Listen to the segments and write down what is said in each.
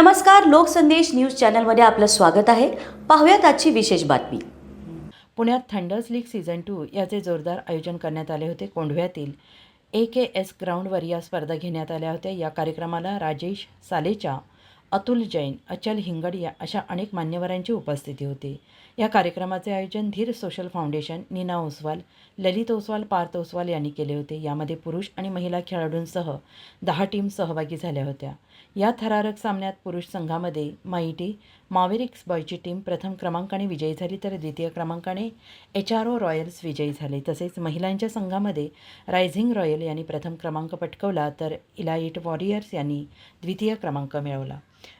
नमस्कार लोकसंदेश न्यूज चॅनलमध्ये आपलं स्वागत आहे. पाहूयात आजची विशेष बातमी. पुण्यात थंडर्स लीग सीझन टू याचे जोरदार आयोजन करण्यात आले होते कोंढव्यातील. ए के एस ग्राउंडवर या स्पर्धा घेण्यात आल्या होत्या. या कार्यक्रमाला राजेश सालेच्या अतुल जैन अचल हिंगडिया अशा अनेक मान्यवरांची उपस्थिती होती. या कार्यक्रमाचे आयोजन धीर सोशल फाउंडेशन नीना ओसवाल ललित ओसवाल पार्थ ओसवाल यांनी केले होते. यामध्ये पुरुष आणि महिला खेळाडूंसह दहा टीम सहभागी झाल्या होत्या. या थरारक सामन्यात पुरुष संघामध्ये माईटी मावेरिक्स बॉयची टीम प्रथम क्रमांकाने विजयी झाली तर द्वितीय क्रमांकाने एच आर ओ रॉयल्स विजयी झाले. तसेच महिलांच्या संघामध्ये रायझिंग रॉयल यांनी प्रथम क्रमांक पटकवला तर इलाइट वॉरियर्स यांनी द्वितीय क्रमांक मिळवला.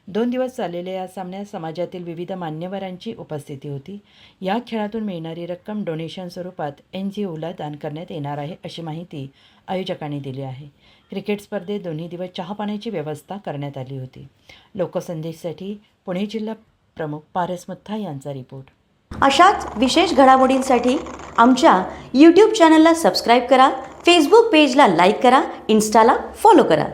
दोन दिवस चाललेल्या या सामन्यात समाजातील विविध मान्यवरांची उपस्थिती होती. या खेळातून मिळणारी रक्कम डोनेशन स्वरूपात एन जी ओला दान करण्यात येणार आहे अशी माहिती आयोजकांनी दिली आहे. क्रिकेट स्पर्धेत दोन्ही दिवस चहापाण्याची व्यवस्था करण्यात आली होती. लोकसंदेशसाठी पुणे जिल्हा प्रमुख पारस मुत्था यांचा रिपोर्ट. अशाच विशेष घडामोडींसाठी आमच्या यूट्यूब चॅनलला सबस्क्राईब करा फेसबुक पेजला लाईक करा इन्स्टाला फॉलो करा.